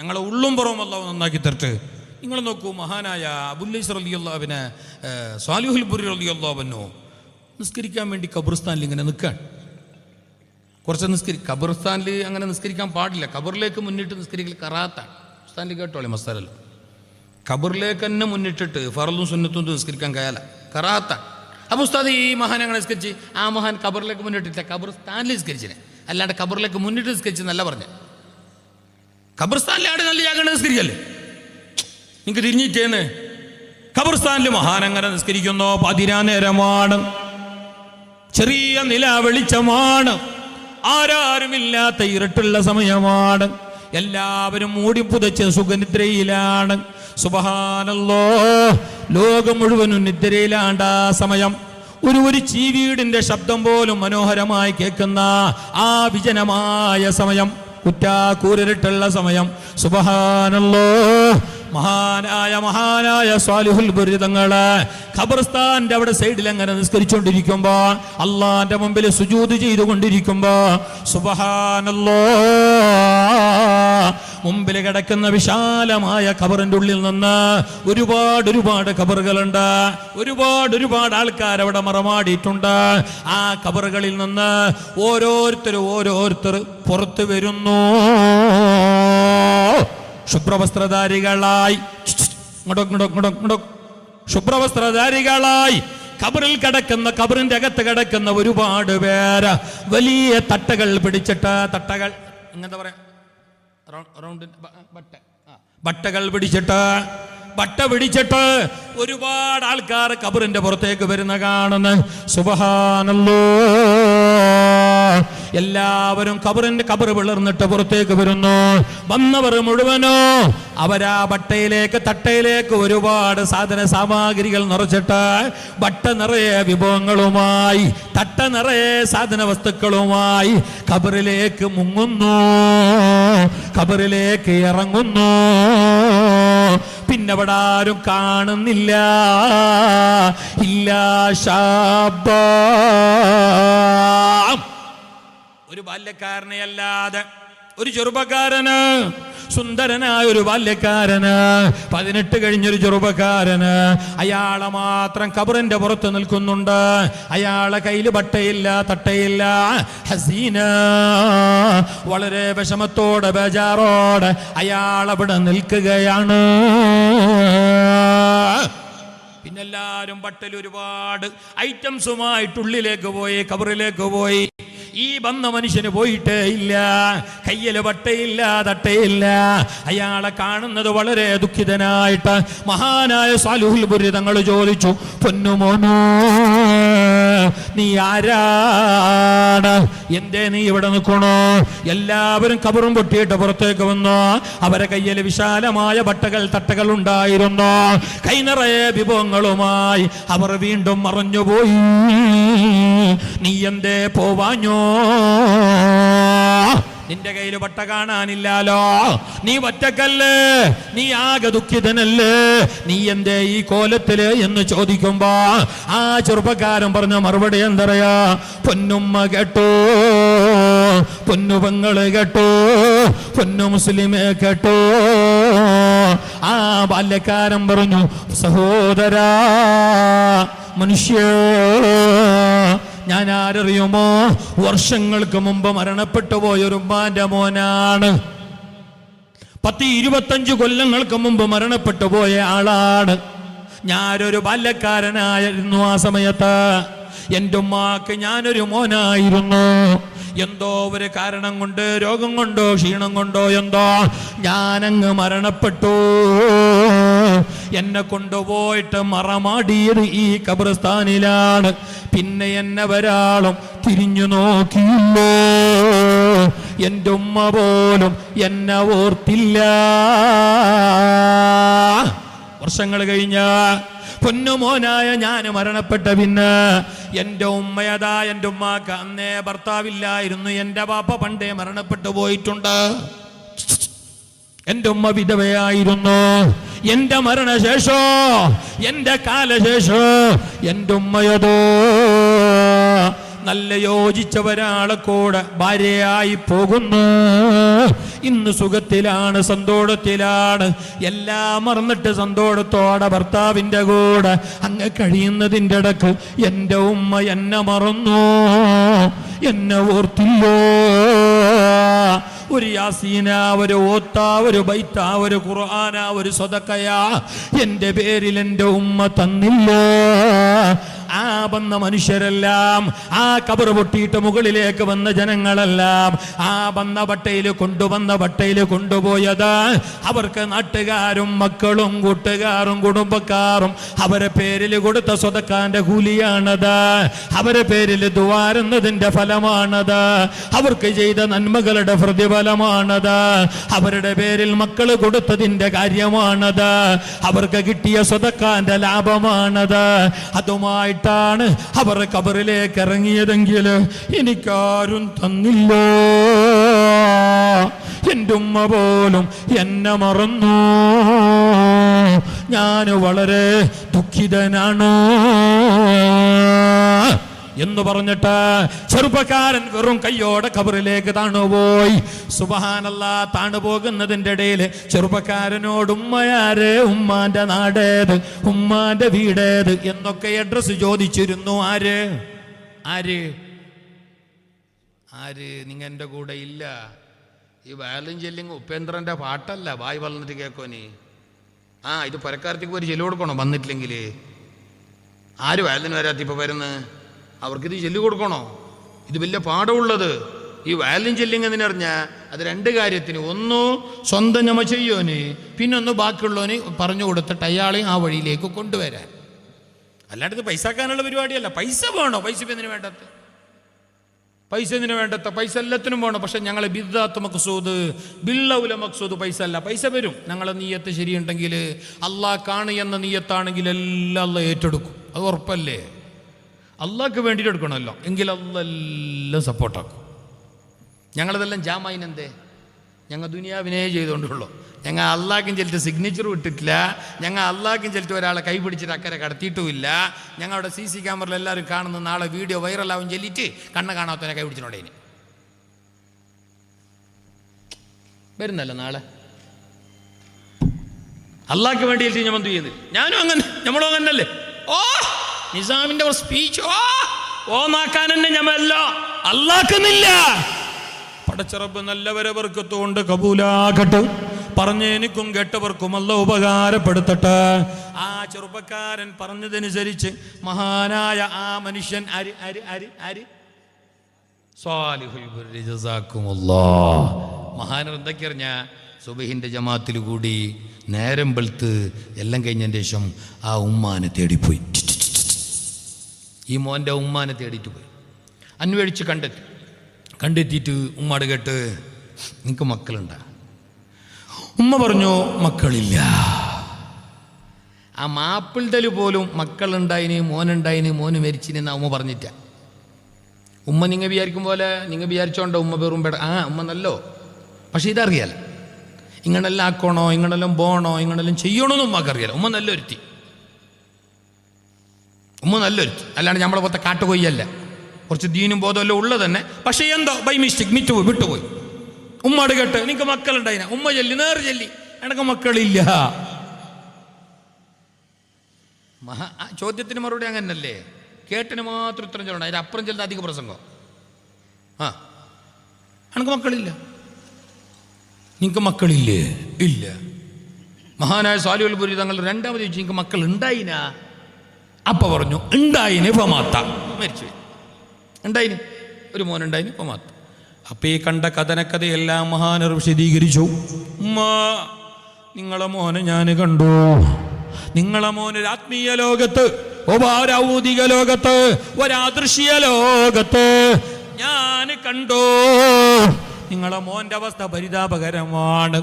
ഞങ്ങളെ ഉള്ളും പുറവും അള്ളാഹു നന്നാക്കി തരട്ടെ. നിങ്ങൾ നോക്കൂ മഹാനായ അബുല്ലൈസ് റലിയുള്ളാവിനെ സാലിഹുൽ ബുരി റലിയുള്ളാവനോ നിസ്കരിക്കാൻ വേണ്ടി ഖബർസ്ഥാനിൽ ഇങ്ങനെ നിൽക്കാൻ കുറച്ച് നിസ്കരി ഖബർസ്ഥാനിൽ അങ്ങനെ നിസ്കരിക്കാൻ പാടില്ല. ഖബറിലേക്ക് മുന്നിട്ട് നിസ്കരിക്കൽ കറാത്താണ്. സ്ഥാനിൽ കേട്ടോളി മസ്തരല്ലോ ഖബറിലേക്ക് തന്നെ മുന്നിട്ടിട്ട് ഫറലും സുന്നത്തും നിസ്കരിക്കാൻ കയാല. കറാത്താണ്. അപ്പോൾ ഉസ്താദ് ഈ മഹാൻ അങ്ങനെ നിസ്കരിച്ച്? ആ മഹാൻ ഖബറിലേക്ക് മുന്നിട്ടില്ല. ഖബർസ്ഥാനിൽ നിസ്കരിച്ചിനെ. അല്ലാണ്ട് ഖബറിലേക്ക് മുന്നിട്ട് നിസ്കരിച്ചെന്നല്ല പറഞ്ഞത് ഖബർസ്ഥാനിലെ ആടെ നല്ല ജാഗ്രത നിസ്കരിക്കല്ലേ? നിങ്ങൾക്ക് തിരിഞ്ഞിട്ടേന്ന് ഖബർസ്ഥാനിൽ മഹാനങ്ങനെ നിസ്കരിക്കുന്നു പതിനാ നേരമാണ്. ചെറിയ നില വെളിച്ചമാണ്. ആരാരുമില്ലാത്ത ഇരട്ടുള്ള സമയമാണ്. എല്ലാവരും മൂടി പുതച്ച് സുഖനിദ്രയിലാണ്. സുബഹാനല്ലോ ലോകം മുഴുവനും നിദ്രയിലാണ്ട സമയം. ഒരു ഒരു ചീവീടിന്റെ ശബ്ദം പോലും മനോഹരമായി കേൾക്കുന്ന ആ വിജനമായ സമയം. കുറ്റാക്കൂരിട്ടുള്ള സമയം. സുബഹാനല്ലോ മഹാനായ മഹാനായ സ്വാലിഹുൽ ബുരിതങ്ങൾ ഖബർസ്ഥാന്റെ അവിടെ സൈഡിൽ അങ്ങനെ നിസ്കരിച്ചുകൊണ്ടിരിക്കുമ്പോ അള്ളാന്റെ മുമ്പിൽ സുജൂത് ചെയ്തുകൊണ്ടിരിക്കുമ്പോ സുബഹാനല്ലോ മുമ്പിൽ കിടക്കുന്ന വിശാലമായ ഖബറിന്റെ ഉള്ളിൽ നിന്ന് ഒരുപാട് ഒരുപാട് ഖബറുകളുണ്ട്. ഒരുപാട് ഒരുപാട് ആൾക്കാർ അവിടെ മറമാടിയിട്ടുണ്ട്. ആ ഖബറുകളിൽ നിന്ന് ഓരോരുത്തരും ഓരോരുത്തർ പുറത്തു വരുന്നു. ശുഭ്രവസ്ത്രധാരികളായി. ശുഭ്രവസ്ത്രധാരികളായി. കബറിൽ കിടക്കുന്ന കബറിന്റെ അകത്ത് കിടക്കുന്ന ഒരുപാട് പേര്. വലിയ തട്ടകൾ പിടിച്ചിട്ട് തട്ടകൾ. എന്താ പറയാ. ബട്ട. ബട്ടകൾ പിടിച്ചിട്ട് ബട്ട പിടിച്ചിട്ട് ഒരുപാട് ആൾക്കാർ കബറിന്റെ പുറത്തേക്ക് വരുന്ന കാണുന്ന. സുബഹാനല്ലോ. എല്ലാവരും കബറിന്റെ കബർ വിളർന്നിട്ട് പുറത്തേക്ക് വരുന്നു. വന്നവർ മുഴുവനോ അവരാ ബട്ടയിലേക്ക് തട്ടയിലേക്ക് ഒരുപാട് സാധന സാമഗ്രികൾ നിറച്ചിട്ട് ബട്ട നിറയെ വിഭവങ്ങളുമായി തട്ട നിറയെ സാധന വസ്തുക്കളുമായി കബറിലേക്ക് മുങ്ങുന്നു. കബറിലേക്ക് ഇറങ്ങുന്നു. പിന്നെ അവിടെ ആരും കാണുന്നില്ല. ഇല്ല ശാബ ഒരു ബാല്യക്കാരനെ അല്ലാതെ ഒരു ചെറുപ്പക്കാരന് സുന്ദരനായ ഒരു ബാല്യക്കാരന് പതിനെട്ട് കഴിഞ്ഞൊരു ചെറുപ്പക്കാരന് അയാളെ മാത്രം കബറിന്റെ പുറത്ത് നിൽക്കുന്നുണ്ട്. അയാളെ കയ്യിൽ ബട്ടയില്ല തട്ടയില്ല ഹസീന. വളരെ വിഷമത്തോടെ ബേജാറോടെ അയാളവിടെ നിൽക്കുകയാണ്. പിന്നെല്ലാരും ബട്ടൽ ഒരുപാട് ഐറ്റംസുമായിട്ടുള്ളിലേക്ക് പോയി കബറിലേക്ക് പോയി. ഈ വന്ന മനുഷ്യന് പോയിട്ടേ ഇല്ല. കയ്യിൽ വട്ടയില്ല തട്ടയില്ല. അയാളെ കാണുന്നത് വളരെ ദുഃഖിതനായിട്ട് മഹാനായ സാലുഹുൽ പുരി തങ്ങൾ ചോദിച്ചു പൊന്നുമോനോ നീ ആരാണ്? എന്തേ നീ ഇവിടെ നിൽക്കണോ? എല്ലാവരും കബറും പൊട്ടിയിട്ട് പുറത്തേക്ക് വന്നു. അവരെ കയ്യിൽ വിശാലമായ ബട്ടകൾ തട്ടകൾ ഉണ്ടായിരുന്നു. കൈ നിറയെ വിഭവങ്ങളുമായി അവർ വീണ്ടും മറഞ്ഞുപോയി. നീ എന്തേ പോവാഞ്ഞോ? നിന്റെ കയ്യിൽ പട്ട കാണാനില്ലാലോ? നീ ഒറ്റക്കല്ലേ? നീ ആകെ ദുഃഖിതനല്ലേ? നീ എന്തേ ഈ കോലത്തിൽ എന്ന് ചോദിക്കുമ്പോ ആ ചെറുപ്പക്കാരൻ പറഞ്ഞ മറുപടി എന്തറിയാ? പൊന്നുമ്മ കേട്ടോ. പൊന്നു പെങ്ങൾ കേട്ടോ. പൊന്നു മുസ്ലിമേ കേട്ടോ. ആ ബാല്യക്കാരൻ പറഞ്ഞു സഹോദരാ മനുഷ്യ ഞാൻ ആരറിയുമോ വർഷങ്ങൾക്ക് മുമ്പ് മരണപ്പെട്ടു പോയൊരു ഉമ്മാന്റെ മോനാണ്. പത്ത് ഇരുപത്തഞ്ച് കൊല്ലങ്ങൾക്ക് മുമ്പ് മരണപ്പെട്ടു പോയ ആളാണ്. ഞാനൊരു ബാല്യക്കാരനായിരുന്നു ആ സമയത്ത്. എന്റെ ഉമ്മാക്ക് ഞാനൊരു മോനായിരുന്നു? എന്തോ ഒരു കാരണം കൊണ്ട് രോഗം കൊണ്ടോ ക്ഷീണം കൊണ്ടോ എന്തോ ഞാനങ്ങ് മരണപ്പെട്ടു. എന്നെ കൊണ്ടുപോയിട്ട് മറമാടിയത് ഈ കബർസ്ഥാനിലാണ്. പിന്നെ എന്നെ ഒരാളും തിരിഞ്ഞു നോക്കിയില്ലേ? എന്റെ ഉമ്മ പോലും എന്നെ ഓർത്തില്ല. വർഷങ്ങൾ കഴിഞ്ഞ പൊന്നുമോനായ ഞാൻ മരണപ്പെട്ട പിന്നെ എന്റെ ഉമ്മയതാ എന്റെ ഉമ്മാക്ക് അന്നേ ഭർത്താവില്ലായിരുന്നു. എന്റെ പാപ്പ പണ്ടേ മരണപ്പെട്ടു പോയിട്ടുണ്ട്. എന്റെ ഉമ്മ വിധവയായിരുന്നു. എന്റെ മരണശേഷോ എന്റെ കാലശേഷോ എന്റെ ഉമ്മയതോ നല്ല യോജിച്ച ഒരാളെ കൂടെ ഭാര്യയായി പോകുന്നു. ഇന്ന് സുഖത്തിലാണ് സന്തോഷത്തിലാണ്. എല്ലാം മറന്നിട്ട് സന്തോഷത്തോടെ ഭർത്താവിന്റെ കൂടെ അങ്ങ് കഴിയുന്നതിന്റെ ഇടയ്ക്ക് എന്റെ ഉമ്മ എന്നെ മറന്നു. എന്നെ ഓർത്തില്ലോ. ഒരു യാസീന ഒരു ഓത്ത ഒരു ബൈത്ത ഒരു ഖുർആന ഒരു സ്വതക്കയാ എന്റെ പേരിൽ എന്റെ ഉമ്മ തന്നില്ലോ. ആ വന്ന മനുഷ്യരെല്ലാം ആ കബർ പൊട്ടിയിട്ട് മുകളിലേക്ക് വന്ന ജനങ്ങളെല്ലാം ആ വന്ന വട്ടയിൽ കൊണ്ടുവന്ന വട്ടയിൽ കൊണ്ടുപോയത് അവർക്ക് നാട്ടുകാരും മക്കളും കൂട്ടുകാരും കുടുംബക്കാരും അവരെ പേരിൽ കൊടുത്ത സ്വതക്കാന്റെ കൂലിയാണത്. അവരെ പേരിൽ ദ്വാരുന്നതിന്റെ ഫലമാണത്. അവർക്ക് ചെയ്ത നന്മകളുടെ പ്രതിഫലമാണത്. അവരുടെ പേരിൽ മക്കൾ കൊടുത്തതിന്റെ കാര്യമാണത്. അവർക്ക് കിട്ടിയ സ്വതക്കാന്റെ ലാഭമാണത്. അതുമായിട്ടാണ് അവർ കബറിലേക്ക് ഇറങ്ങിയതെങ്കിൽ എനിക്കാരും തന്നില്ല. എന്റെ ഉമ്മ പോലും എന്നെ മറന്നു. ഞാൻ വളരെ ദുഃഖിതനാണ്. എന്ന് പറഞ്ഞിട്ട് ചെറുപ്പക്കാരൻ വെറും കയ്യോടെ കബറിലേക്ക് താണുപോയി സുബഹാനല്ല താണുപോകുന്നതിന്റെ ഇടയിൽ ചെറുപ്പക്കാരനോട് ഉമ്മയാര് ഉമ്മാന്റെ നാടേത് ഉമ്മാന്റെ വീടേത് എന്നൊക്കെ അഡ്രസ്സ് ചോദിച്ചിരുന്നു. ആര്? ആര്? ആര്? നിങ്ങ എന്റെ കൂടെ ഇല്ല. ഈ വയലും ചെല്ലിങ് ഉപേന്ദ്രന്റെ പാട്ടല്ല. വായി വളർന്നിട്ട് കേക്കോനി. ആ ഇത് പരക്കാരത്തേക്ക് ഒരു ചെല്ലു കൊടുക്കണോ? വന്നിട്ടില്ലെങ്കിൽ. ആര് വയലിന് വരാത്തിപ്പോൾ വരുന്നത്? അവർക്കിത് ചെല്ലു കൊടുക്കണോ? ഇത് വലിയ പാഠമുള്ളത്. ഈ വയലിൻ ചെല്ലിങ് എന്തിനറിഞ്ഞാൽ അത് രണ്ട് കാര്യത്തിന്. ഒന്ന് സ്വന്തം ഞമ ചെയ്യോന് പിന്നൊന്ന് ബാക്കിയുള്ളവന് പറഞ്ഞു കൊടുത്തിട്ട് അയാളെയും ആ വഴിയിലേക്ക് കൊണ്ടുവരാൻ. അല്ലാണ്ട് ഇത് പൈസക്കാനുള്ള പരിപാടിയല്ല. പൈസ വേണോ? പൈസ എന്തിനു വേണ്ടത്? പൈസ എന്തിനു വേണ്ടത്ത പൈസ എല്ലാത്തിനും വേണോ? പക്ഷെ ഞങ്ങളെ ബിദ്ദാത്ത് മക്സൂദ് ബില്ലൗല മക്സൂദ് പൈസ അല്ല. പൈസ വരും. ഞങ്ങളെ നീയത്ത് ശരിയുണ്ടെങ്കിൽ അള്ളാഹ് കാണു എന്ന നീയത്താണെങ്കിൽ എല്ലാം അല്ല ഏറ്റെടുക്കും. അത് ഉറപ്പല്ലേ? അള്ളാഹ്ക്ക് വേണ്ടിയിട്ട് എടുക്കണമല്ലോ. എങ്കിൽ അള്ളെല്ലാം സപ്പോർട്ടാക്കും ഞങ്ങളതെല്ലാം ജാമായിനെന്തേ? ഞങ്ങൾ ദുനിയാവിനെ ചെയ്തുകൊണ്ടുള്ളൂ ഞങ്ങൾ അള്ളാഹ്ക്കും ചെല്ലിട്ട് സിഗ്നേച്ചർ വിട്ടിട്ടില്ല. ഞങ്ങൾ അള്ളാഹ്ക്കും ചെല്ലിട്ട് ഒരാളെ കൈ പിടിച്ചിട്ട് അക്കരെ കടത്തിയിട്ടുമില്ല. ഞങ്ങളുടെ സി സി ക്യാമറയിൽ എല്ലാവരും കാണുന്ന നാളെ വീഡിയോ വൈറലാവും ചെല്ലിട്ട് കണ്ണ കാണാത്തവനെ കൈ ഇനി. വരുന്നല്ലോ നാളെ. അള്ളാഹ്ക്ക് വേണ്ടിയിട്ട് ഞാൻ എന്ത് ചെയ്യുന്നത് ഞാനും അങ്ങനെ നമ്മളും അങ്ങനല്ലേ? ഓ! നിസാമിന്റെ സ്പീച്ച് ഓ! ഓ നാക്കാൻ തന്നെ ഞമ്മല്ല അല്ലാക്കുന്നില്ല. പടച്ചറബ് നല്ലവരെ വർക്കത്തുകൊണ്ട് കബൂലാകട്ടെ. പറഞ്ഞ എനിക്കും കേട്ടവർക്കും അല്ല ഉപകാരപ്പെടുത്തട്ടെ. ആ ചെറുപ്പക്കാരൻ പറഞ്ഞതനുസരിച്ച് മഹാനായ ആ മനുഷ്യൻ അരി അരി അരി അരി. മഹാനർ എന്തൊക്കെ അറിഞ്ഞ സുബഹിന്റെ ജമാത്തിൽ കൂടി നേരം വെളുത്ത് എല്ലാം കഴിഞ്ഞതിന് ശേഷം ആ ഉമ്മാനെ തേടിപ്പോയി. ഈ മോന്റെ ഉമ്മാനെ തേടിയിട്ട് പോയി. അന്വേഷിച്ച് കണ്ടെത്തി. കണ്ടെത്തിയിട്ട് ഉമ്മാട് കേട്ട് നിങ്ങൾക്ക് മക്കളുണ്ടാ? ഉമ്മ പറഞ്ഞു മക്കളില്ല. ആ മാപ്പിൾതൽ പോലും മക്കളുണ്ടായിന് മോനുണ്ടായിന് മോന് മരിച്ചിനെന്നാ ഉമ്മ പറഞ്ഞിട്ട. ഉമ്മ നിങ്ങൾ വിചാരിക്കും പോലെ നിങ്ങൾ വിചാരിച്ചോണ്ടോ ഉമ്മ വെറും പെട ആ ഉമ്മ നല്ലോ. പക്ഷെ ഇതറിയാല ഇങ്ങനെല്ലാം ആക്കണോ ഇങ്ങനെല്ലാം പോകണോ ഇങ്ങനെല്ലാം ചെയ്യണോ എന്ന് ഉമ്മ നല്ലൊരുത്തി. ഉമ്മ നല്ലൊരു അല്ലാണ്ട് നമ്മളെ പോലത്തെ കാട്ടുകൊയ്യല്ല. കുറച്ച് ദീനും ബോധമല്ലോ ഉള്ളത് തന്നെ. പക്ഷേ എന്തോ? ബൈ മിസ്റ്റേക്ക് മിറ്റുപോയി വിട്ടുപോയി ഉമ്മ കേട്ട് നിനക്ക് മക്കളുണ്ടായിന? ഉമ്മ ചൊല്ലി നേർ ചൊല്ലി. എനക്ക് മക്കളില്ല. മഹാ ചോദ്യത്തിന് മറുപടി അങ്ങനല്ലേ? കേട്ടിന് മാത്രം ഉത്തരം ചൊല്ലണം. അതിന് അപ്പുറം ചെല്ലുന്ന അധിക പ്രസംഗം. ആ. എനക്ക് മക്കളില്ല. നിങ്ങൾക്ക് മക്കളില്ലേ? ഇല്ല. മഹാനായ സാലുൽപുരി തങ്ങൾ രണ്ടാമത് ചോദിച്ചു നിങ്ങൾക്ക് മക്കൾ ഉണ്ടായിനാ അപ്പ പറഞ്ഞു ഉണ്ടായിന് പമാത്ത മരിച്ചു ഉണ്ടായിന്? ഒരു മോനുണ്ടായിന് പമാത്ത അപ്പ ഈ കണ്ട കഥനക്കഥയെല്ലാം മഹാനർ വിശദീകരിച്ചു ഉമ്മാ നിങ്ങളെ മോനെ ഞാൻ കണ്ടു. നിങ്ങളെ മോന് ആത്മീയ ലോകത്ത് ഒരൗതിക ലോകത്ത് ഒരാദൃശ്യ ലോകത്ത് ഞാൻ കണ്ടോ. നിങ്ങളെ മോന്റെ അവസ്ഥ പരിതാപകരമാണ്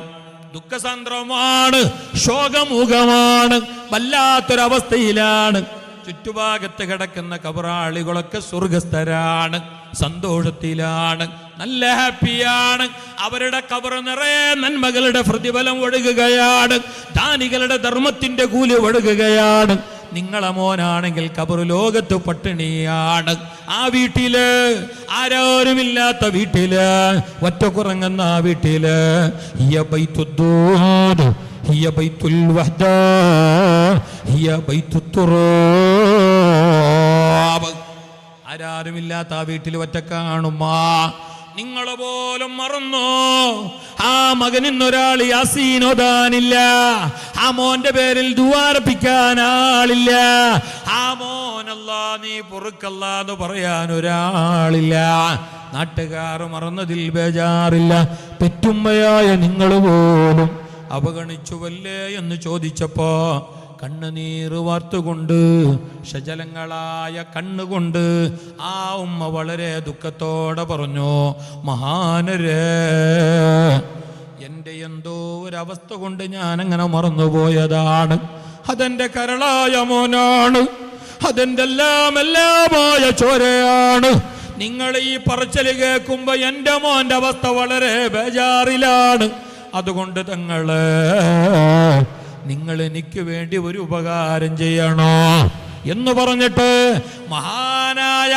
ദുഃഖസാന്ദ്രമാണ് ശോകമുഖമാണ് വല്ലാത്തൊരവസ്ഥയിലാണ്. ചുറ്റുഭാഗത്ത് കിടക്കുന്ന കബറാളികളൊക്കെ സ്വർഗസ്ഥരാണ് സന്തോഷത്തിലാണ് നല്ല ഹാപ്പിയാണ്. അവരുടെ കബർ നിറയെ നന്മകളുടെ പ്രതിഫലം ഒഴുകുകയാണ്. ദാനികളുടെ ധർമ്മത്തിന്റെ കൂലി ഒഴുകുകയാണ്. നിങ്ങളെ മോനാണെങ്കിൽ കബർ ലോകത്ത് പട്ടിണിയാണ്. ആ വീട്ടിൽ ആരാരുമില്ലാത്ത വീട്ടിൽ ഒറ്റ കുറങ്ങുന്ന ആ വീട്ടിൽ ഹിയ بيت الوحدة هي بيت التراب ആരാരുമില്ലാത്ത ആ വീട്ടിൽ ഒറ്റക്കാണുമ്മാ. നിങ്ങളെ പോലും മറന്നു? ആ മകൻ ഇന്നൊരാൾ യാസീനോദാനില്ല ആ മോന്റെ പേരിൽ ദുവാർപ്പിക്കാൻ ആളില്ല. ആ മോനല്ല നീ പൊറുക്കല്ല എന്ന് പറയാൻ ഒരാളില്ല. നാട്ടുകാർ മറന്നതിൽ ബേജാറില്ല. പെറ്റുമ്മയായ നിങ്ങൾ പോലും അവഗണിച്ചുവല്ലേ എന്ന് ചോദിച്ചപ്പോ കണ്ണുനീര് വാർത്തുകൊണ്ട് ശജലങ്ങളായ കണ്ണുകൊണ്ട് ആ ഉമ്മ വളരെ ദുഃഖത്തോടെ പറഞ്ഞു മഹാനരേ എന്റെ എന്തോ ഒരവസ്ഥ കൊണ്ട് ഞാൻ അങ്ങനെ മറന്നുപോയതാണ്. അതെന്റെ കരളായ മോനാണ്. അതെന്റെ എല്ലാം എല്ലാമായ ചോരയാണ്. നിങ്ങൾ ഈ പറച്ചൽ കേൾക്കുമ്പോ എന്റെ മോന്റെ അവസ്ഥ വളരെ ബേജാറിലാണ്. അതുകൊണ്ട് തങ്ങൾ നിങ്ങൾ എനിക്ക് വേണ്ടി ഒരു ഉപകാരം ചെയ്യണോ എന്ന് പറഞ്ഞിട്ട് മഹാനായ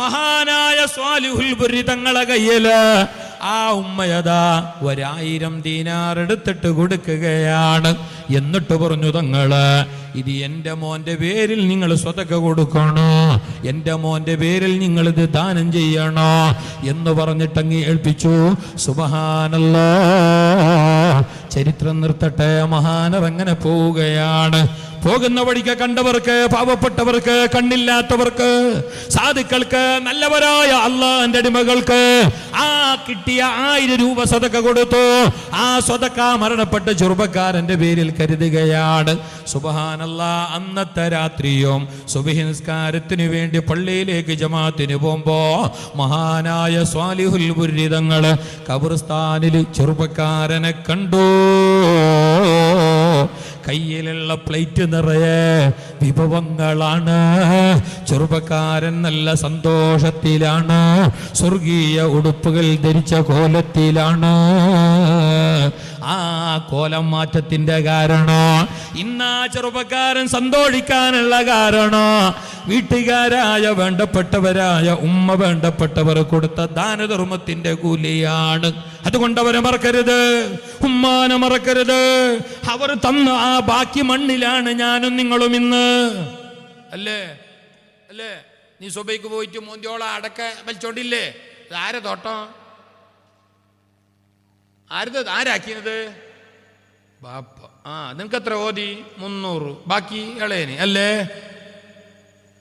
മഹാനായ സ്വാലിഹുൽ ബുരി തങ്ങളെ കയ്യിൽ ആ ഉമ്മയതാ ഒരായിരം ദീനാർ എടുത്തിട്ട് കൊടുക്കുകയാണ്. എന്നിട്ട് പറഞ്ഞു തങ്ങൾ ഇത് എന്റെ മോന്റെ പേരിൽ നിങ്ങൾ സ്വതക്ക കൊടുക്കണോ? എന്റെ മോന്റെ പേരിൽ നിങ്ങൾ ഇത് ദാനം ചെയ്യണോ? എന്ന് പറഞ്ഞിട്ടങ്ങ് ഏൽപ്പിച്ചു. സുബഹാനല്ലാ ചരിത്രം നിർത്തട്ടെ മഹാനർ അങ്ങനെ പോവുകയാണ്. പോകുന്ന വഴിക്ക് കണ്ടവർക്ക് പാവപ്പെട്ടവർക്ക് കണ്ണില്ലാത്തവർക്ക് സാധുക്കൾക്ക് നല്ലവരായ അള്ളാന്റെ അടിമകൾക്ക് ആ കിട്ടിയ ആയിരം രൂപ സ്വതക്ക കൊടുത്തു. ആ സ്വതക്ക മരണപ്പെട്ട ചെറുപ്പക്കാരന്റെ പേരിൽ കരുതുകയാണ്. സുബഹാനല്ല അന്നത്തെ രാത്രിയും സുബഹി നിസ്കാരത്തിന് വേണ്ടി പള്ളിയിലേക്ക് ജമാത്തിന് പോകുമ്പോ മഹാനായ സ്വാലിഹുൽ പുരിതങ്ങൾ കബർസ്ഥാനിൽ ചെറുപ്പക്കാരനെ കണ്ടു. കയ്യിലുള്ള പ്ലേറ്റ് നിറയെ വിഭവങ്ങളാണ്. ചെറുപ്പക്കാരൻ നല്ല സന്തോഷത്തിലാണ്. സ്വർഗീയ ഉടുപ്പുകൾ ധരിച്ച കോലത്തിലാണ്. ആ കോലം മാറ്റത്തിന്റെ കാരണോ? ഇന്നാ ചെറുപ്പക്കാരൻ സന്തോഷിക്കാനുള്ള കാരണോ? വീട്ടുകാരായ വേണ്ടപ്പെട്ടവരായ ഉമ്മ വേണ്ടപ്പെട്ടവർ കൊടുത്ത ദാനധർമ്മത്തിന്റെ കൂലിയാണ്. അതുകൊണ്ട് അവരെ മറക്കരുത്. ഉമ്മാനെ മറക്കരുത്. അവർ തന്ന ആ ബാക്കി മണ്ണിലാണ് ഞാനും നിങ്ങളും ഇന്ന്. അല്ലേ? അല്ലേ? നീ സുബൈക്ക് പോയിട്ട് മോന്തിയോള അടക്ക വലിച്ചോണ്ടില്ലേ? ആരെ തോട്ടം? ആരത് ആരാക്കിയത്? ബാപ്പ. ആ നിനക്ക് എത്ര ഓതി? മുന്നൂറ്. ബാക്കി ഇളയന് അല്ലേ?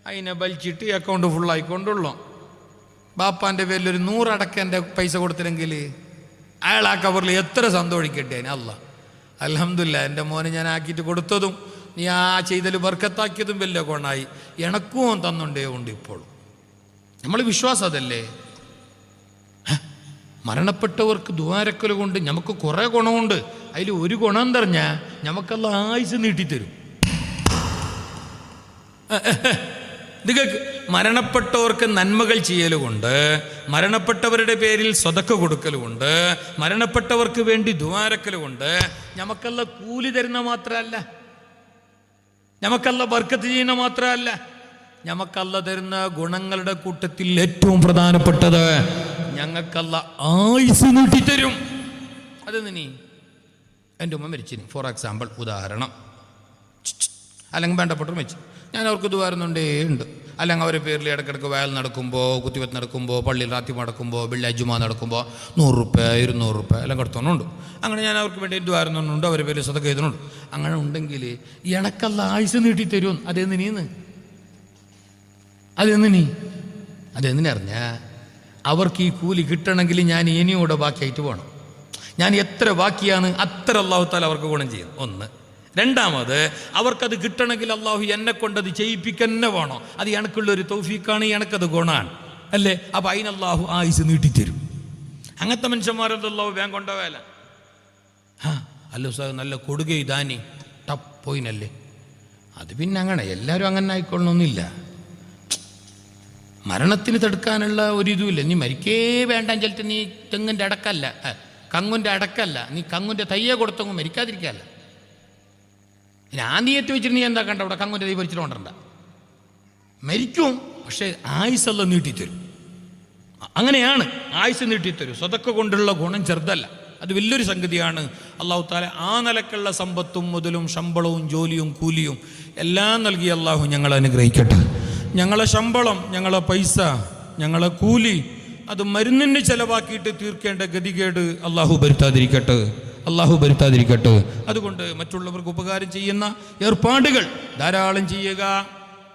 അതിനെ വലിച്ചിട്ട് അക്കൗണ്ട് ഫുള്ളായിക്കൊണ്ടുള്ളൂ ബാപ്പാന്റെ പേരിൽ ഒരു നൂറടക്കന്റെ പൈസ കൊടുത്തില്ലെങ്കിൽ അയാൾ ആ കവറിൽ എത്ര സന്തോഷിക്കട്ടെ അല്ല അലഹമില്ല എന്റെ മോനെ ഞാൻ ആക്കിയിട്ട് കൊടുത്തതും നീ ആ ചെയ്തൽ ബർക്കത്താക്കിയതും വലിയ കൊണ്ടായി എനക്കും തന്നുണ്ടേ ഉണ്ട് ഇപ്പോഴും. നമ്മൾ വിശ്വാസം അതല്ലേ? മരണപ്പെട്ടവർക്ക് ദുവാരക്കൽ കൊണ്ട് നമുക്ക് കുറേ ഗുണമുണ്ട്. അതിൽ ഒരു ഗുണം എന്തറിഞ്ഞാൽ നമുക്കല്ല ആയുസ് നീട്ടിത്തരും. നിങ്ങൾക്ക് മരണപ്പെട്ടവർക്ക് നന്മകൾ ചെയ്യലുകൊണ്ട് മരണപ്പെട്ടവരുടെ പേരിൽ സ്വതക്ക കൊടുക്കലുകൊണ്ട് മരണപ്പെട്ടവർക്ക് വേണ്ടി ദ്വാരക്കലുകൊണ്ട് നമുക്കല്ല കൂലി തരുന്ന മാത്രമല്ല. നമുക്കല്ല ബർക്കത്ത് ചെയ്യുന്ന മാത്രമല്ല. ഞമ്മക്കല്ല തരുന്ന ഗുണങ്ങളുടെ കൂട്ടത്തിൽ ഏറ്റവും പ്രധാനപ്പെട്ടത് ഞങ്ങൾക്കല്ല ആയുസ് നീട്ടിത്തരും. അത് നീ? എന്റെ ഉമ്മ മരിച്ചിന് ഫോർ എക്സാമ്പിൾ ഉദാഹരണം. അല്ലെങ്കിൽ വേണ്ടപ്പെട്ട മരിച്ചു. ഞാൻ അവർക്ക് ഇതുവായിരുന്നുണ്ടേ ഉണ്ട്. അല്ലെങ്കിൽ അവരുടെ പേരിൽ ഇടയ്ക്കിടയ്ക്ക് വയൽ നടക്കുമ്പോൾ കുത്തിവെത്ത് നടക്കുമ്പോൾ പള്ളിയിൽ റാത്തി നടക്കുമ്പോൾ വെള്ളി അജുമ നടക്കുമ്പോൾ നൂറ് റുപ്യ ഇരുന്നൂറ് റുപ്യ എല്ലാം കൊടുത്തോണ്ടുണ്ട് അങ്ങനെ ഞാൻ അവർക്ക് വേണ്ടി ഇതുവായിരുന്നുണ്ട് അവരുടെ പേരിൽ സ്വതൊക്കെ എഴുതുന്നുണ്ട്. അങ്ങനെ ഉണ്ടെങ്കിൽ ഇണക്കല്ല ആയുസ് നീട്ടിത്തരും. അതെന്തിനീന്ന് നീ? അതെന്തിനറിഞ്ഞ അവർക്ക് ഈ കൂലി കിട്ടണമെങ്കിൽ ഞാൻ ഇനിയൂടെ ബാക്കിയായിട്ട് പോകണം. ഞാൻ എത്ര ബാക്കിയാണ് അത്ര അള്ളാഹുത്താൽ അവർക്ക് ഗുണം ചെയ്യും. ഒന്ന്. രണ്ടാമത് അവർക്കത് കിട്ടണമെങ്കിൽ അള്ളാഹു എന്നെ കൊണ്ടത് ചെയ്യിപ്പിക്കന്നെ വേണോ. അത് എനക്കുള്ള ഒരു തൗഫീക്കാണ് എനക്കത് ഗുണമാണ് അല്ലേ? അപ്പം അതിനല്ലാഹു ആയുസ് നീട്ടിത്തരും. അങ്ങനത്തെ മനുഷ്യന്മാരത് അള്ളാഹു വേഗം കൊണ്ടുപോയാല ആ അല്ലോ സാർ നല്ല കൊടുകൈ ദാനി ടപ്പ് പോയിനല്ലേ. അത് പിന്നെ അങ്ങനെ എല്ലാവരും അങ്ങനെ ആയിക്കൊള്ളണമെന്നില്ല മരണത്തിന് തടുക്കാനുള്ള ഒരു ഇതുമില്ല നീ മരിക്കേ വേണ്ട ചിലത്ത് നീ തെങ്ങിന്റെ അടക്കല്ല. കങ്ങുന്റെ അടക്കല്ല. നീ കങ്ങുന്റെ തയ്യെ കൊടുത്തങ്ങ് മരിക്കാതിരിക്കല്ല ഇനി ആ നീയത്ത് വെച്ചിട്ട് നീ എന്താ കണ്ട? അവിടെ കങ്ങുന്റെ തൈ പറിച്ചിട്ട് കൊണ്ടണ്ട മരിക്കും പക്ഷേ ആയുസല്ല നീട്ടിത്തരും. അങ്ങനെയാണ് ആയുസ് നീട്ടിത്തരും. സ്വതക്ക കൊണ്ടുള്ള ഗുണം ചെറുതല്ല. അത് വലിയൊരു സംഗതിയാണ്. അള്ളാഹു താല ആ നിലക്കുള്ള സമ്പത്തും മുതലും ശമ്പളവും ജോലിയും കൂലിയും എല്ലാം നൽകി അള്ളാഹു ഞങ്ങൾ അനുഗ്രഹിക്കട്ടെ. ഞങ്ങളെ ശമ്പളം ഞങ്ങളെ പൈസ ഞങ്ങളെ കൂലി അത് മരുന്നിന് ചെലവാക്കിയിട്ട് തീർക്കേണ്ട ഗതികേട് അള്ളാഹു വരുത്താതിരിക്കട്ടെ അള്ളാഹു വരുത്താതിരിക്കട്ടെ. അതുകൊണ്ട് മറ്റുള്ളവർക്ക് ഉപകാരം ചെയ്യുന്ന ഏർപ്പാടുകൾ ധാരാളം ചെയ്യുക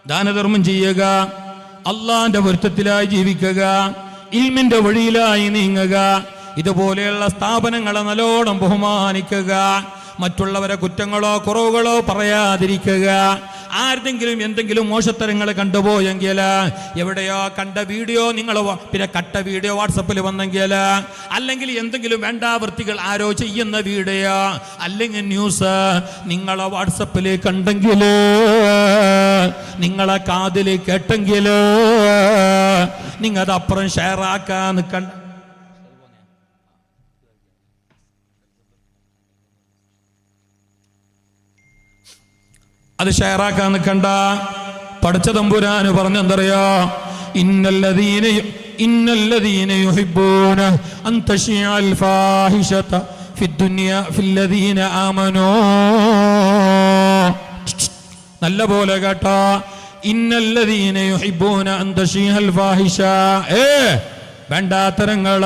ദാനധർമ്മം ചെയ്യുക അള്ളാന്റെ പൊരുത്തത്തിലായി ജീവിക്കുക ഇൽമിന്റെ വഴിയിലായി നീങ്ങുക ഇതുപോലെയുള്ള സ്ഥാപനങ്ങളെ നല്ലോണം ബഹുമാനിക്കുക മറ്റുള്ളവരെ കുറ്റങ്ങളോ കുറവുകളോ പറയാതിരിക്കുക. ആരുടെങ്കിലും എന്തെങ്കിലും മോശത്തരങ്ങൾ കണ്ടുപോയെങ്കിൽ എവിടെയോ കണ്ട വീഡിയോ നിങ്ങൾ പിന്നെ കട്ട വീഡിയോ വാട്സപ്പിൽ വന്നെങ്കിൽ അല്ലെങ്കിൽ എന്തെങ്കിലും വേണ്ടാവൃത്തികൾ ആരോ ചെയ്യുന്ന വീഡിയോ അല്ലെങ്കിൽ ന്യൂസ് നിങ്ങളെ വാട്സപ്പിൽ കണ്ടെങ്കിൽ നിങ്ങളെ കാതിൽ കേട്ടെങ്കിൽ നിങ്ങൾ അത് അപ്പുറം ഷെയർ ആക്കാൻ നിൽക്കണ്ട. അത് ഷെയറാക്കാൻ നിൽക്കണ്ട പഠിച്ച തമ്പുരാന് പറഞ്ഞെന്തറിയോ ഇന്നല്ലതീന ഇന്നല്ലദീന യുഹിബ്ബൂന അൻ തശിഅൽ ഫാഹിഷത ഫിദ്ദുനിയ ഫില്ലദീന ആമനൂ. നല്ല പോലെ കേട്ടോ ഇന്നല്ലദീന യുഹിബ്ബൂന അൻ തശിഅൽ ഫാഹിഷ. ഏ വേണ്ടാത്തരങ്ങൾ.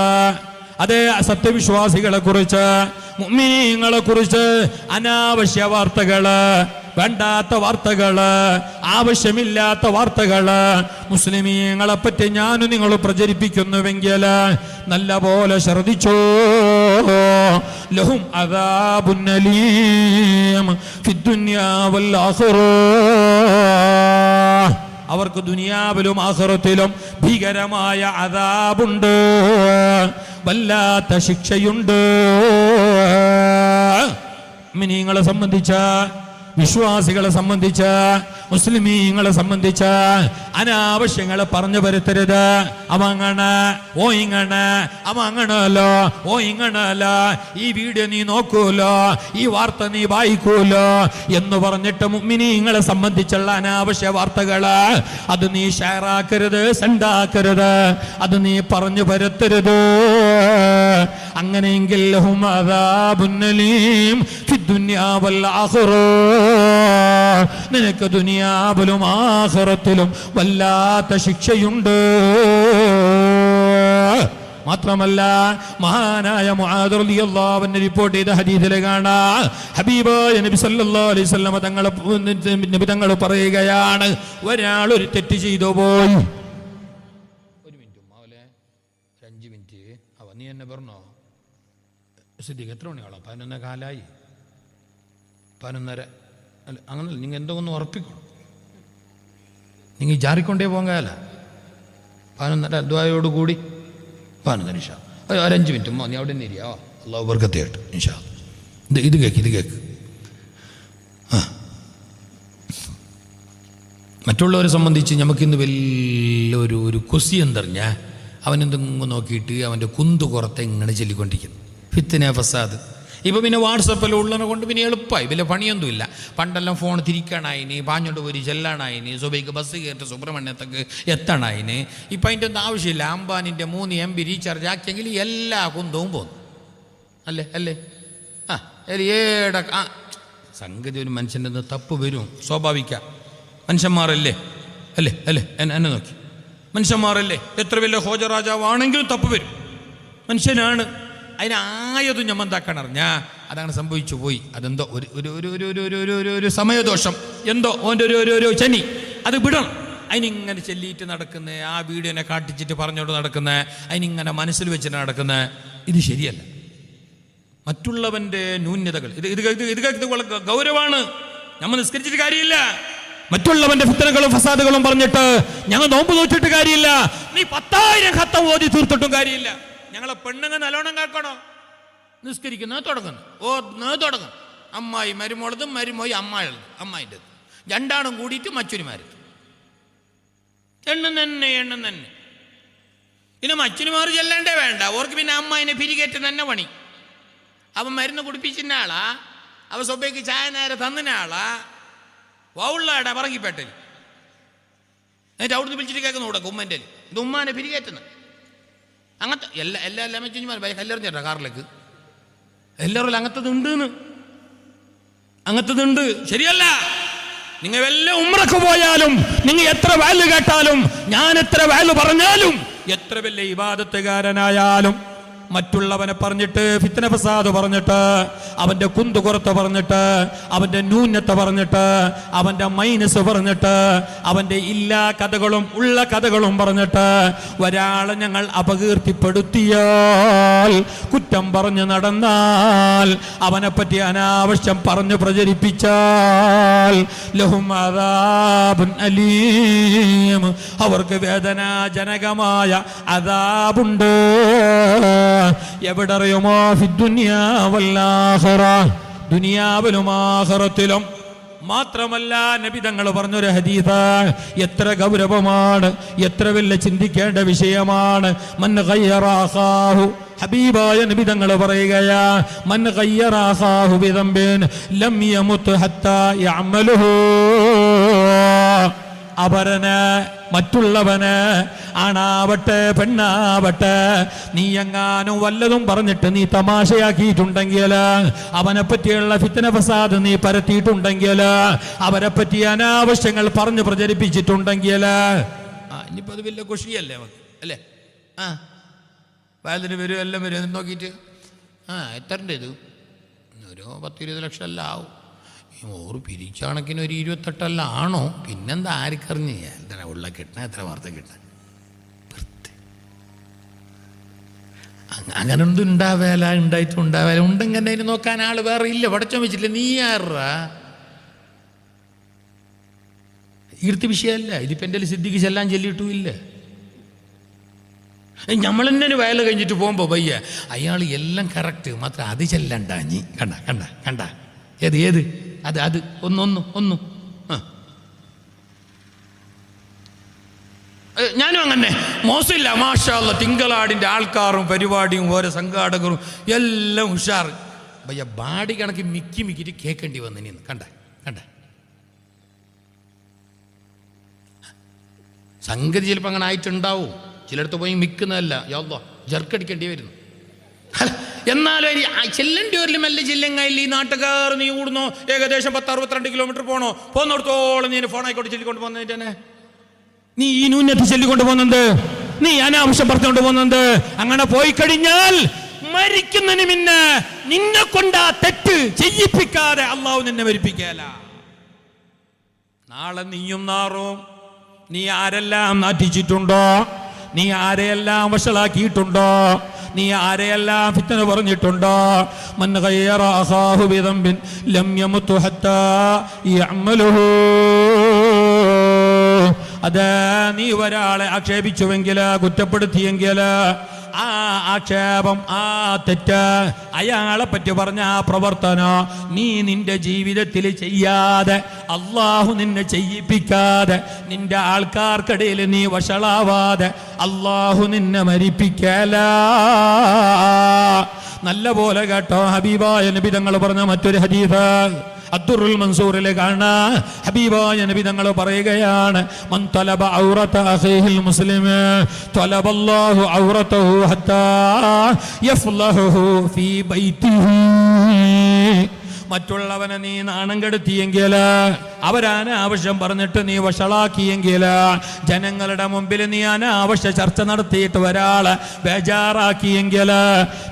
അതേ സത്യവിശ്വാസികളെ കുറിച്ച് മുഅ്മിനീങ്ങളെ കുറിച്ച് അനാവശ്യ വാർത്തകൾ വേണ്ടാത്ത വാർത്തകൾ ആവശ്യമില്ലാത്ത വാർത്തകൾ. മുസ്ലിമീങ്ങളെ പറ്റി ഞാനും നിങ്ങൾ പ്രചരിപ്പിക്കുന്നുവെങ്കിൽ നല്ല പോലെ ശ്രദ്ധിച്ചോ. ലഹും വൽ ആഖിറ. അവർക്ക് ദുനിയാവിലും ആഹ്റത്തിലും ഭീകരമായ അതാബുണ്ട് വല്ലാത്ത ശിക്ഷയുണ്ട്. മിനിങ്ങളെ സംബന്ധിച്ച വിശ്വാസികളെ സംബന്ധിച്ച് മുസ്ലിമീങ്ങളെ സംബന്ധിച്ച് അനാവശ്യങ്ങളെ പറഞ്ഞു വരുത്തരുത്. അവ അങ്ങനെ ഓ ഇങ്ങനെ അവ അങ്ങനല്ലോ ഓ ഇങ്ങനല്ല ഈ വീഡിയോ നീ നോക്കൂലോ ഈ വാർത്ത നീ വായിക്കൂലോ എന്ന് പറഞ്ഞിട്ട് മുമ്മിനീങ്ങളെ സംബന്ധിച്ചുള്ള അനാവശ്യ വാർത്തകൾ അത് നീ ഷെയറാക്കരുത് സെൻഡാക്കരുത്. അത് നീ പറഞ്ഞു വരുത്തരുത് അങ്ങനെയെങ്കിൽ നിനക്ക് അദാബുന്നലീം ദുനിയാവിലും ആഹറത്തിലും വല്ലാത്ത ശിക്ഷയുണ്ട്. മാത്രമല്ല മഹാനായ അൻഹു റിപ്പോർട്ട് ചെയ്ത ഹദീസിലെ കാണാ ഹബീബായ നബി സല്ലല്ലാഹു അലൈഹി വസല്ലമ തങ്ങൾ നബി തങ്ങൾ പറയുകയാണ് ഒരാൾ ഒരു തെറ്റ് ചെയ്തു പോയി. ഒരു മിനിറ്റ് മാവലെ അഞ്ച് മിനിറ്റ്. അവ നീ എന്നെ പറഞ്ഞോ? സിദ്ദീഖ് എത്ര മണിയാളോ? പതിനൊന്നര കാലായി. പതിനൊന്നര. അല്ല അങ്ങനെ നിങ്ങൾ എന്തോ ഒന്ന് ഉറപ്പിക്കണം? നിങ്ങൾ ജാറിക്കൊണ്ടേ പോകാൻ കാല. പതിനൊന്നര അധ്വായോട് കൂടി പതിനൊന്നര ഇഷ ഒരു അഞ്ച് മിനിറ്റ് നീ അവിടെ നിന്ന് ഇരിയാ അള്ളാഹു വർക്കത്തേട്ട് ഇൻഷാ ഇത് ഇത് കേക്ക് ഇത് കേക്ക്. ആ. മറ്റുള്ളവരെ സംബന്ധിച്ച് നമുക്കിന്ന് വലിയൊരു ഒരു കുസി എന്തറിഞ്ഞ അവനെന്തെങ്കിലും നോക്കിയിട്ട് അവന്റെ കുന്തു കുറത്തെ ഇങ്ങനെ ചൊല്ലിക്കൊണ്ടിരിക്കുന്നു. ഫിത്തിനെ ഫസാദ്. ഇപ്പം പിന്നെ വാട്സപ്പിൽ ഉള്ളതിനെ കൊണ്ട് പിന്നെ എളുപ്പമായി വലിയ പണിയൊന്നുമില്ല. പണ്ടെല്ലാം ഫോൺ തിരിക്കണായിന് പാഞ്ഞോണ്ട് പോയി ചെല്ലണായിന് സുബൈക്ക് ബസ് കയറിട്ട് സുബ്രഹ്മണ്യത്തേക്ക് എത്തണായിന്. ഇപ്പം അതിന്റെ ഒന്നും ആവശ്യമില്ല. അംബാനിന്റെ മൂന്ന് എം ബി റീചാർജ് ആക്കിയെങ്കിൽ എല്ലാ കുന്തവും പോന്നു. അല്ലേ? അല്ലേ? ആ ഏട ആ സംഗതി ഒരു മനുഷ്യന്റെ നിന്ന് തപ്പ് വരും. സ്വാഭാവിക. മനുഷ്യന്മാരല്ലേ? അല്ലേ? അല്ലേ? എന്നെ നോക്കി. മനുഷ്യന്മാരല്ലേ? എത്ര വലിയ ഹോജരാജാവാണെങ്കിലും തപ്പ് വരും. മനുഷ്യനാണ്. അതിനായതും ഞമ്മ എന്താക്കാൻ അറിഞ്ഞ? അതങ്ങനെ സംഭവിച്ചു പോയി. അതെന്തോ ഒരു ഒരു ഒരു ഒരു ഒരു ഒരു ഒരു ഒരു സമയദോഷം. എന്തോ ഓന്റെ ഒരു ഒരു ഒരു ശനി. അത് വിടണം. അതിനിങ്ങനെ ചെല്ലിയിട്ട് നടക്കുന്ന ആ വീഡിയോനെ കാട്ടിച്ചിട്ട് പറഞ്ഞോണ്ട് നടക്കുന്ന അതിനിങ്ങനെ മനസ്സിൽ വെച്ചിട്ട് നടക്കുന്ന ഇത് ശരിയല്ല. മറ്റുള്ളവന്റെ ന്യൂനതകൾ. ഇത് ഇത് ഇത് ഇത് ഇത് വളരെ ഗൗരവമാണ്. നമ്മൾ നിസ്കരിച്ചിട്ട് കാര്യമില്ല. മറ്റുള്ളവന്റെ ഫിത്തനകളും ഫസാദുകളും പറഞ്ഞിട്ട് ഞങ്ങൾ നോമ്പ് നോച്ചിട്ട് കാര്യമില്ല. നീ പത്തായിരം ഖത്തം ഓതി തീർത്തിട്ടും കാര്യമില്ല. ഞങ്ങളെ പെണ്ണുങ്ങൾ നല്ലോണം കേൾക്കണോ നിസ്കരിക്കുന്നത് തുടങ്ങുന്നു. ഓ തുടങ്ങും അമ്മായി മരുമോളതും മരുമോയി അമ്മായുള്ളത് അമ്മായിന്റെ രണ്ടാണും കൂടിയിട്ട് മച്ചുരിമാരത് എണ്ണം തന്നെ എണ്ണം തന്നെ പിന്നെ മച്ചുരിമാർ ചെല്ലണ്ടേ വേണ്ട. ഓർക്ക് പിന്നെ അമ്മായിനെ പിരികേറ്റ് തന്നെ പണി. അവൻ മരുന്ന് കുടിപ്പിച്ചിന്ന ആളാ. അവ സ്വബയ്ക്ക് ചായ നേരെ തന്നിന ആളാ. വൗള്ളാടാ പറങ്ങിപ്പേട്ടൽ എന്നിട്ട് അവിടുന്ന് വിളിച്ചിട്ട് കേൾക്കുന്നു കൂടെ ഉമ്മന്റെ ഇത് ഉമ്മാനെ പിരികേറ്റുന്നു. അങ്ങനത്തെ എല്ലാ എല്ലാ എല്ലാം ബൈക്ക് എല്ലാവരും ചേട്ടാ കാറിലേക്ക്? എല്ലാവരും അങ്ങനത്തതുണ്ട് അങ്ങനത്തതുണ്ട്. ശരിയല്ല. നിങ്ങൾ വല്ല ഉമ്രക്ക് പോയാലും നിങ്ങൾ എത്ര വാൽ കേട്ടാലും ഞാൻ എത്ര വാൽ പറഞ്ഞാലും എത്ര വലിയ ഇബാദത്തുകാരനായാലും മറ്റുള്ളവനെ പറഞ്ഞിട്ട് ഫിത്തന ഫസാദ് പറഞ്ഞിട്ട് അവന്റെ കുന്തുകുറത്ത് പറഞ്ഞിട്ട് അവന്റെ ന്യൂനത പറഞ്ഞിട്ട് അവന്റെ മൈനസ് പറഞ്ഞിട്ട് അവന്റെ എല്ലാ കഥകളും ഉള്ള കഥകളും പറഞ്ഞിട്ട് ഒരാളെ ഞങ്ങൾ അപകീർത്തിപ്പെടുത്തിയാൽ കുറ്റം പറഞ്ഞു നടന്നാൽ അവനെ പറ്റി അനാവശ്യം പറഞ്ഞു പ്രചരിപ്പിച്ചാൽ അവർക്ക് വേദനാജനകമായ അതാബുണ്ട് എവിടെ ദുനിയാവിലും ആഹറത്തിലും. മാത്രമല്ല നബി തങ്ങൾ പറഞ്ഞൊരു ഹദീത എത്ര ഗൗരവമാണ് എത്ര വലിയ ചിന്തിക്കേണ്ട വിഷയമാണ്. മൻ കയ്യറാഹു ഹബീബായ നബി തങ്ങൾ പറയുകയാ മൻ കയ്യറാഹാഹു വിതമ്പേൻ ലം യമുത് ഹത്താ യഅമലുഹു. അവരന് മറ്റുള്ളവന് ആണാവട്ടെ പെണ്ണാവട്ടെ നീ എങ്ങാനും വല്ലതും പറഞ്ഞിട്ട് നീ തമാശയാക്കിയിട്ടുണ്ടെങ്കിൽ അവനെ പറ്റിയുള്ള ഫിത്തന ഫസാദ് നീ പരത്തിയിട്ടുണ്ടെങ്കിൽ അവരെ പറ്റി അനാവശ്യങ്ങൾ പറഞ്ഞു പ്രചരിപ്പിച്ചിട്ടുണ്ടെങ്കിൽ. ആ അത് വലിയ കുഷിയല്ലേ അല്ലേ? ആ വയലിന് വരും എല്ലാം വരും നോക്കിയിട്ട്? ആ എത്ര ഇത്? ഒരു പത്തിരുപത് ലക്ഷം എല്ലാം ആവും. ഓറ് പിരിക്കണക്കിന് ഒരു ഇരുപത്തെട്ടല്ല ആണോ? പിന്നെന്താ ആർക്കറിഞ്ഞ്? എന്താണ് ഉള്ള കിട്ടണ? എത്ര വാർത്ത കിട്ടണ? അങ്ങനെ ഒന്നും ഉണ്ടാവേല ഉണ്ടായിട്ട് ഉണ്ടാവേല. ഉണ്ടെങ്കിൽ അതിന് നോക്കാൻ ആൾ വേറെ ഇല്ല. പടച്ചോ വെച്ചില്ല നീ ആറാ ഈർത്തി വിഷയമല്ല. ഇതിപ്പോ എന്റെ സിദ്ധിക്ക് ചെല്ലാൻ ചെല്ലിയിട്ടും ഇല്ല. നമ്മൾ തന്നെ വയൽ കഴിഞ്ഞിട്ട് പോകുമ്പോൾ വയ്യ. അയാൾ എല്ലാം കറക്റ്റ് മാത്രം അത് ചെല്ലണ്ട നീ. കണ്ട കണ്ട കണ്ട. ഏത് ഏത്? അത് അത് ഒന്നൊന്നു ഒന്നു ഞാനും അങ്ങനെ. മോശമില്ല മാഷാള്ള തിങ്കളാടിന്റെ ആൾക്കാരും പരിപാടിയും ഓരോ സംഘാടകരും എല്ലാം ഉഷാർ ഭയ്യ ബാടി കണക്ക് മിക്കി മിക്കിട്ട് കേൾക്കേണ്ടി വന്നു ഇനി കണ്ട കണ്ട. സംഗതി ചിലപ്പോൾ അങ്ങനെ ആയിട്ടുണ്ടാവും. ചിലടത്ത് പോയി മിക്കുന്നതല്ല. യാതോ ജർക്കടിക്കേണ്ടി വരുന്നു. എന്നാലും ചെല്ലേണ്ടി വരില്ല മെല്ലെ ചെല്ലങ്ങായില്ല ഈ നാട്ടുകാർ നീ കൂടുന്നു ഏകദേശം പത്ത് അറുപത്തിരണ്ട് കിലോമീറ്റർ പോണോ. പോകുന്നിടത്തോളം നീ ഫോൺ ആയിക്കോട്ട് ചൊല്ലിക്കൊണ്ട് പോകുന്നതിന്റെ തന്നെ. നീ ഈ ന്യൂനത്ത് ചൊല്ലിക്കൊണ്ട് പോകുന്നത് നീ അനാവശ്യം പറഞ്ഞുകൊണ്ട് പോകുന്നത് അങ്ങനെ പോയി കഴിഞ്ഞാൽ മരിക്കുന്നതിന് മുന്നേ നിന്നെ കൊണ്ട് ആ തെറ്റ് ചെയ്യിപ്പിക്കാതെ അള്ളാഹു നിന്നെ മരിപ്പിക്കല. നാളെ നീയും നാറും. നീ ആരെല്ലാം നാറ്റിച്ചിട്ടുണ്ടോ? നീ ആരെയെല്ലാം വഷളാക്കിയിട്ടുണ്ടോ? നീ ആരെയെല്ലാം ഫിത്തന പറഞ്ഞിട്ടുണ്ടോ? അത് നീ ഒരാളെ ആക്ഷേപിച്ചുവെങ്കിൽ കുറ്റപ്പെടുത്തിയെങ്കിൽ ആ ആക്ഷേപം ആ തെറ്റ് അയാളെ പറ്റി പറഞ്ഞ ആ പ്രവർത്തനം നീ നിന്റെ ജീവിതത്തിൽ ചെയ്യാതെ അള്ളാഹു നിന്നെ ചെയ്യിപ്പിക്കാതെ നിന്റെ ആൾക്കാർക്കിടയിൽ നീ വഷളാവാതെ അള്ളാഹു നിന്നെ മരിപ്പിക്കല. നല്ല പോലെ കേട്ടോ ഹബീബായ നബി തങ്ങൾ പറഞ്ഞ മറ്റൊരു ഹദീസ്. അബ്ദുറുൽ മൻസൂറിലെ കാണാ. ഹബീബായ നബി തങ്ങൾ പറയുകയാണ് മൻ തലബ ഔറത അഖീഹിൽ മുസ്ലിം തലബല്ലാഹു ഔറതഹു ഹത്താ യഫ്ലഹു ഫീ ബൈതിഹി മറ്റുള്ളവനെ നീ നാണം കെടുത്തിയെങ്കിൽ അവരാന ആവശ്യം പറഞ്ഞിട്ട് നീ വഷളാക്കിയെങ്കിൽ ജനങ്ങളുടെ മുമ്പിൽ നീ അനാവശ്യ ചർച്ച നടത്തിയിട്ട് ഒരാളെ ബേജാറാക്കിയെങ്കിൽ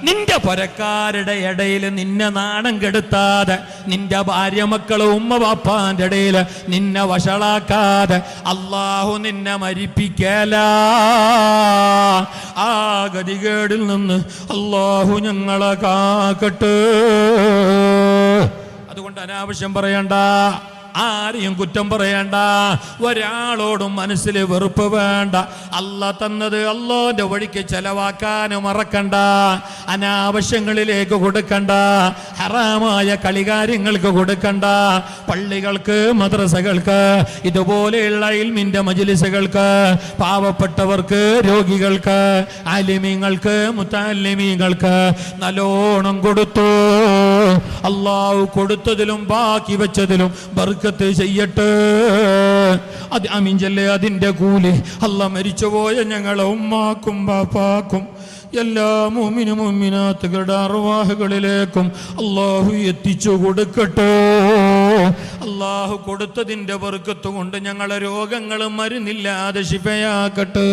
നിന്റെ പുരക്കാരുടെ ഇടയിൽ നിന്നെ നാണം കെടുത്താതെ നിന്റെ ഭാര്യ മക്കൾ ഉമ്മ പാപ്പാന്റെ ഇടയിൽ നിന്നെ വഷളാക്കാതെ അള്ളാഹു നിന്നെ മരിപ്പിക്കല. ആ ഗതികേടിൽ നിന്ന് അള്ളാഹു ഞങ്ങളെ കാക്കട്ടെ. അതുകൊണ്ട് അനാവശ്യം പറയണ്ട. ആരെയും കുറ്റം പറയണ്ട. ഒരാളോടും മനസ്സിൽ വെറുപ്പ് വേണ്ട. അല്ല തന്നത് അല്ലോന്റെ വഴിക്ക് ചെലവാക്കാനും മറക്കണ്ട. അനാവശ്യങ്ങളിലേക്ക് കൊടുക്കണ്ട. ഹറാമായ കളികാര്യങ്ങൾക്ക് കൊടുക്കണ്ട. പള്ളികൾക്ക് മദ്രസകൾക്ക് ഇതുപോലെയുള്ള ഇൽമിന്റെ മജിലിസുകൾക്ക് പാവപ്പെട്ടവർക്ക് രോഗികൾക്ക് ആലിമീങ്ങൾക്ക് മുത്താലിമീങ്ങൾക്ക് നല്ലോണം കൊടുത്തു. അള്ളാഹു കൊടുത്തതിലും ബാക്കി വെച്ചതിലും ബർക്കത്ത് ചെയ്യട്ടെ. അത് അമിഞ്ചല്ലേ അതിന്റെ കൂലി. അല്ല മരിച്ചുപോയ ഞങ്ങളെ ഉമ്മാക്കും പാപ്പാക്കും എല്ലാ മോമിനും മുമ്മിനാത്തുകളുടെ അറുവാഹുകളിലേക്കും അള്ളാഹു എത്തിച്ചു കൊടുക്കട്ടെ. അള്ളാഹു കൊടുത്തതിന്റെ വർക്കത്ത് കൊണ്ട് ഞങ്ങളെ രോഗങ്ങൾ മരുന്നില്ലാതെ ശിഫയാക്കട്ടെ.